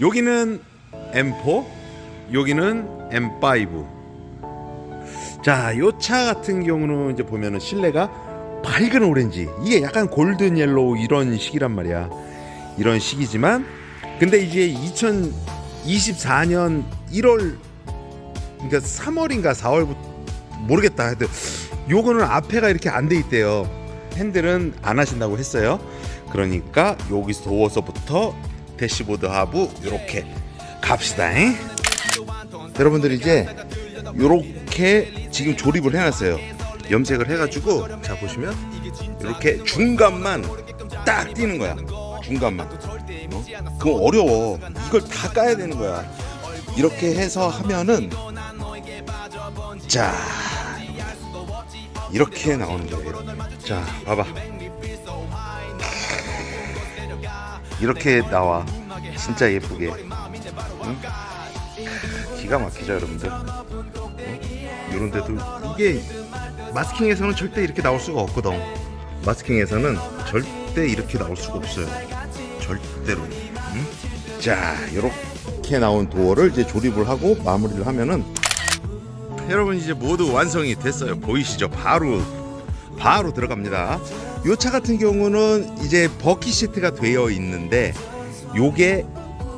여기는 M4, 여기는 M5. 자, 요 차 같은 경우는 이제 보면은 실내가 밝은 오렌지. 이게 약간 골든 옐로우 이런 식이란 말이야. 이런 식이지만 근데 이제 2024년 1월 그러니까 3월인가 4월부터 모르겠다. 하여튼 요거는 앞에가 이렇게 안 돼 있대요. 핸들은 안 하신다고 했어요. 그러니까 여기서 도어서부터 대시보드 하부 이렇게 갑시다. 잉? 여러분들 이제 요렇게 지금 조립을 해놨어요. 염색을 해가지고 자 보시면 이렇게 중간만 딱 띄는 거야. 중간만. 어? 그거 어려워. 이걸 다 까야 되는 거야. 이렇게 해서 하면은 자 이렇게 나오는 거예요. 자 봐봐. 이렇게 나와. 진짜 예쁘게. 응? 기가 막히죠 여러분들. 이런 데도 이게 마스킹에서는 절대 이렇게 나올 수가 없거든. 마스킹에서는 절대 이렇게 나올 수가 없어요. 절대로. 응? 자, 이렇게 나온 도어를 이제 조립을 하고 마무리를 하면은 여러분 이제 모두 완성이 됐어요. 보이시죠? 바로 바로 들어갑니다. 요차 같은 경우는 이제 버킷 시트가 되어 있는데 요게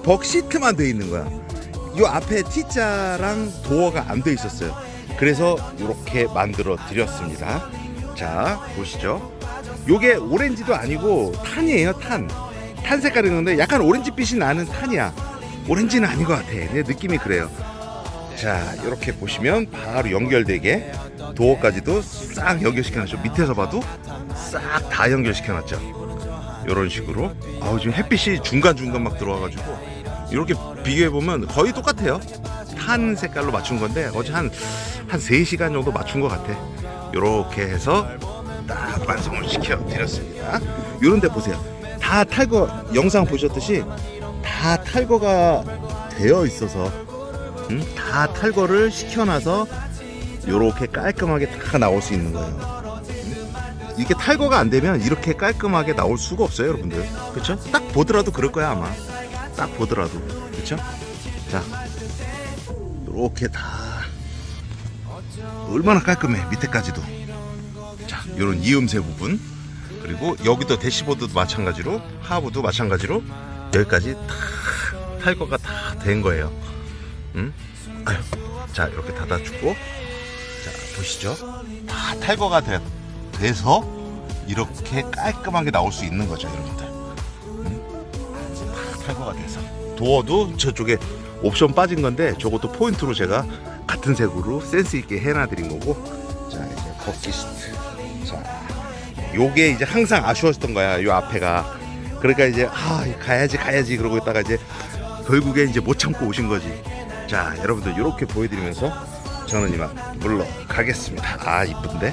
벅 시트만 되어 있는 거야. 요 앞에 T자랑 도어가 안돼 있었어요. 그래서 이렇게 만들어 드렸습니다. 자, 보시죠. 요게 오렌지도 아니고 탄이에요, 탄. 탄 색깔인 건데 약간 오렌지빛이 나는 탄이야. 오렌지는 아닌 것 같아. 내 느낌이 그래요. 자, 이렇게 보시면 바로 연결되게 도어까지도 싹 연결시켜 놨죠. 밑에서 봐도 싹 다 연결시켜 놨죠. 이런 식으로. 아우, 지금 햇빛이 중간 중간 막 들어와가지고 이렇게 비교해 보면 거의 똑같아요. 탄 색깔로 맞춘 건데 어제 한, 한 3시간 정도 맞춘 것 같아. 이렇게 해서 딱 완성을 시켜 드렸습니다. 요런 데 보세요. 다 탈거, 영상 보셨듯이 다 탈거가 되어 있어서 음? 다 탈거를 시켜놔서 이렇게 깔끔하게 다 나올 수 있는 거예요. 음? 이게 탈거가 안 되면 이렇게 깔끔하게 나올 수가 없어요, 여러분들. 그렇죠? 딱 보더라도 그럴 거야 아마. 딱 보더라도 그렇죠? 자, 이렇게 다 얼마나 깔끔해 밑에까지도. 자, 이런 이음새 부분 그리고 여기도 대시보드도 마찬가지로 하부도 마찬가지로 여기까지 다 탈거가 다 된 거예요. 음? 아유, 자 이렇게 닫아주고 자 보시죠. 다 탈거가 돼, 돼서 이렇게 깔끔하게 나올 수 있는 거죠 여러분들. 음? 다 탈거가 돼서. 도어도 저쪽에 옵션 빠진 건데 저것도 포인트로 제가 같은 색으로 센스 있게 해놔드린 거고. 자 이제 버킷시트. 자 요게 이제 항상 아쉬웠던 거야 요 앞에가. 그러니까 이제 아 가야지 가야지 그러고 있다가 이제 결국에 이제 못 참고 오신 거지. 자 여러분들 이렇게 보여드리면서 저는 이만 물러가겠습니다. 아 이쁜데